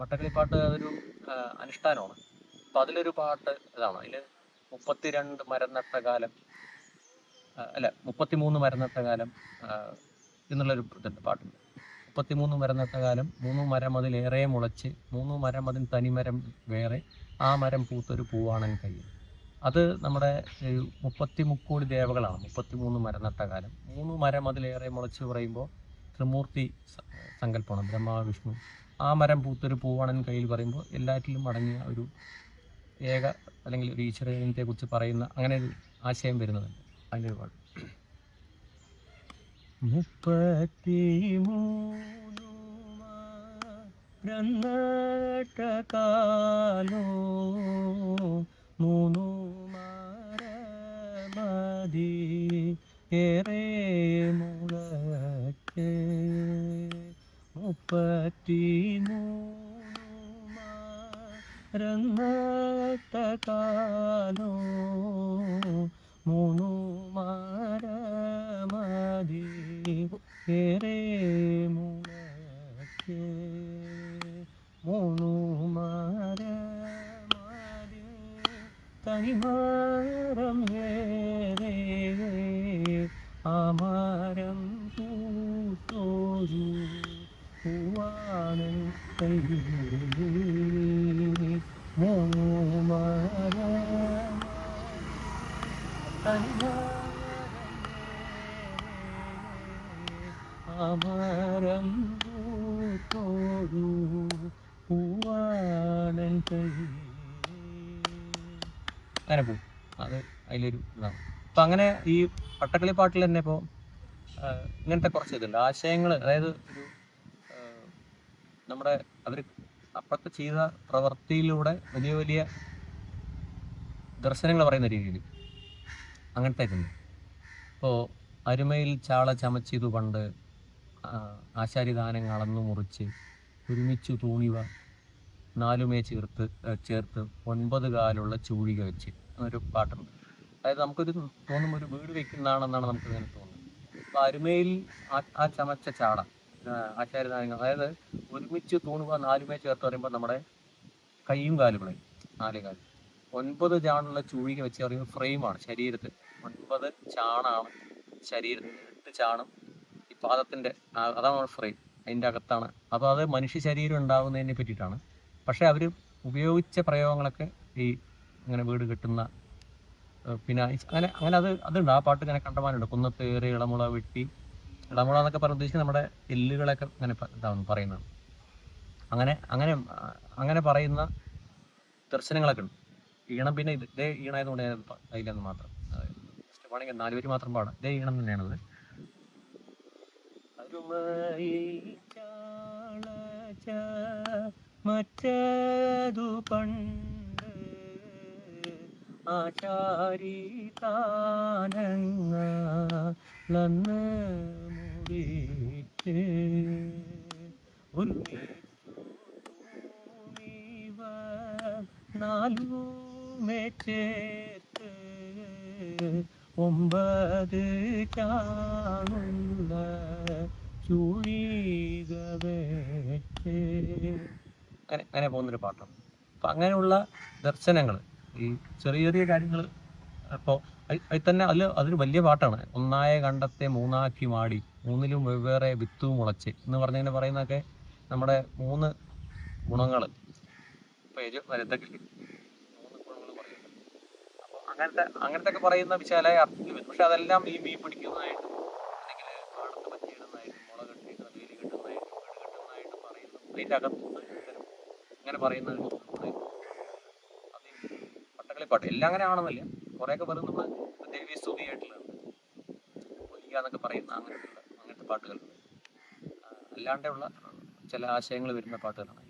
വട്ടക്കിളിപ്പാട്ട് അതൊരു അനുഷ്ഠാനമാണ്. അപ്പൊ അതിലൊരു പാട്ട് ഇതാണ്. അതിൽ മുപ്പത്തിരണ്ട് മരം നട്ട കാലം അല്ല മുപ്പത്തിമൂന്ന് മരം നട്ട കാലം എന്നുള്ളൊരു ഇതുണ്ട് പാട്ടുണ്ട്. മുപ്പത്തിമൂന്ന് മരം നട്ട കാലം മൂന്ന് മരം അതിലേറെ മുളച്ച് മൂന്ന് മരം അതിന് തനിമരം വേറെ ആ മരം പൂത്തൊരു പൂവാണൻ കയ്യിൽ. അത് നമ്മുടെ ഒരു മുപ്പത്തി മുക്കോടി ദേവകളാണ് മുപ്പത്തിമൂന്ന് മരം നട്ട കാലം മൂന്ന് മരം അതിലേറെ മുളച്ച് പറയുമ്പോൾ ത്രിമൂർത്തി സങ്കല്പമാണ് ബ്രഹ്മ വിഷ്ണു ആ മരം പൂത്തൊരു പൂവാണ് കയ്യിൽ പറയുമ്പോൾ എല്ലാറ്റിലും അടങ്ങിയ ഒരു ഏക അല്ലെങ്കിൽ ഒരു ഈശ്വരനെ കുറിച്ച് പറയുന്ന അങ്ങനെ ഒരു ആശയം വരുന്നതുണ്ട് അതിന്റെ ഒരുപാട്. മുപ്പത്തി മൂന്നു ഏറെ മൂന്ന് കാലോ മൂന്നു മരമതി ഏറെ മുളച്ച് മൂന്നു മരമതി തനിമരം ഏറെ ആമാരം മരം പൂത്തോരു പൂവാനൻ കൈ മൂന്നു മരം അമരം തോന്നു പൂവാണൻ കൈ അങ്ങനെ പോവും അത് അതിലൊരു ഇതാണ്. അപ്പം അങ്ങനെ ഈ പട്ടക്കളി പാട്ടിൽ തന്നെ ഇപ്പോൾ ഇങ്ങനത്തെ കുറച്ച് ഇതുണ്ട്. ആശയങ്ങൾ അതായത് ഒരു നമ്മുടെ അവർ അപ്പുറത്ത് ചെയ്ത പ്രവൃത്തിയിലൂടെ വലിയ വലിയ ദർശനങ്ങൾ പറയുന്ന രീതിയിൽ അങ്ങനത്തെ ഇതുണ്ട്. ഇപ്പോൾ അരുമയിൽ ചാള ചമച്ചിതു പണ്ട് ആശാരിദാനങ്ങൾ അളന്നു മുറിച്ച് ഒരുമിച്ചു തൂണിവ നാലുമേ ചേർത്ത് ചേർത്ത് ഒൻപത് കാലുള്ള ചൂഴിക വെച്ച് ഒരു പാട്ടുണ്ട്. അതായത് നമുക്കൊരു തോന്നും ഒരു വീട് വെക്കുന്നതാണെന്നാണ് നമുക്ക് ഇങ്ങനെ തോന്നുന്നത്. അപ്പോൾ അരുമയിൽ ആ ചമച്ച ചാള ആ, ആശാരിദാനങ്ങൾ അതായത് ഒരുമിച്ച് തൂണുക നാലുമേ ചേർത്ത് പറയുമ്പോൾ നമ്മുടെ കൈയും കാലുകളെ നാല് കാലും. ഒൻപത് ചാണുള്ള ചൂഴിക വെച്ച് പറയുമ്പോൾ ഫ്രെയിമാണ് ശരീരത്തിൽ. ഒൻപത് ചാണാണ്. ശരീരത്തിൽ എട്ട് ചാണും. ഈ പാദത്തിന്റെ അതാണ് ഫ്രെയിം അതിന്റെ അകത്താണ്. അപ്പോൾ അത് മനുഷ്യ ശരീരം ഉണ്ടാകുന്നതിനെ പറ്റിയിട്ടാണ്. പക്ഷേ അവർ ഉപയോഗിച്ച പ്രയോഗങ്ങളൊക്കെ ഈ ഇങ്ങനെ വീട് കെട്ടുന്ന പിന്നെ അങ്ങനെ അങ്ങനെ അത് അതുണ്ട്. ആ പാട്ട് ഇങ്ങനെ കണ്ടമാനുണ്ട് കുന്നത്തേറി ഇളമുള വെട്ടി. ഇളമുള എന്നൊക്കെ പറഞ്ഞ ഉദ്ദേശിച്ച് നമ്മുടെ എല്ലുകളൊക്കെ ഇങ്ങനെ ഇതാണ് പറയുന്നത്. അങ്ങനെ അങ്ങനെ അങ്ങനെ പറയുന്ന ദർശനങ്ങളൊക്കെ ഉണ്ട്. ഈണം പിന്നെ ഇത് ഈണായതുകൊണ്ട് ഞാൻ അതിലെന്ന് മാത്രം അതായത് നാല് നാലുപേര് മാത്രം പാടാം. ഇതേ ഈണം തന്നെയാണത് മറ്റേതു പണ്ട് ആചാരി താനങ്ങ മുറിച്ച് ഒരു നാലുമേ ചേർത്ത് ഒമ്പത് കാണുന്ന അങ്ങനെ അങ്ങനെ പോകുന്നൊരു പാട്ടാണ് അപ്പം അങ്ങനെയുള്ള ദർശനങ്ങൾ ഈ ചെറിയ ചെറിയ കാര്യങ്ങൾ അപ്പോൾ അതിൽ തന്നെ അതിൽ അതൊരു വലിയ പാട്ടാണ്. ഒന്നായ കണ്ടത്തെ മൂന്നാക്കി മാടി മൂന്നിലും വെവ്വേറെ വിത്തു മുളച്ച് എന്ന് പറഞ്ഞതിന് പറയുന്നതൊക്കെ നമ്മുടെ മൂന്ന് ഗുണങ്ങൾ പേജ് വലുതൊക്കെ മൂന്ന് ഗുണങ്ങൾ പറയുന്നുണ്ട് അപ്പോൾ അങ്ങനത്തെ അങ്ങനത്തെ ഒക്കെ പറയുന്ന വിശാലായ അർത്ഥത്തിൽ വരും. പക്ഷെ അതെല്ലാം ഈ മീൻ പിടിക്കുന്നതായിട്ടും അല്ലെങ്കിൽ പാടത്ത് പറ്റിയിടുന്നതായിട്ടും മുള കെട്ടിയിടുന്ന വേലി കെട്ടുന്നതായിട്ടും വീട് കെട്ടുന്നതായിട്ടും പറയുന്നു അതിന്റെ അകത്തുനിന്ന് ഇങ്ങനെ പറയുന്ന ഒരു നമ്മുടെ അത് പട്ടക്കളിപ്പാട്ട്. എല്ലാം അങ്ങനെ ആണെന്നില്ല. കുറേയൊക്കെ പറയുന്നത് നമ്മൾ ദേവീ സ്തുതിയായിട്ടുള്ളത്. ഒലിയ എന്നൊക്കെ പറയുന്ന അങ്ങനത്തെ അങ്ങനത്തെ പാട്ടുകളുണ്ട് അല്ലാണ്ടുള്ള ചില ആശയങ്ങൾ വരുന്ന പാട്ടുകളാണ്.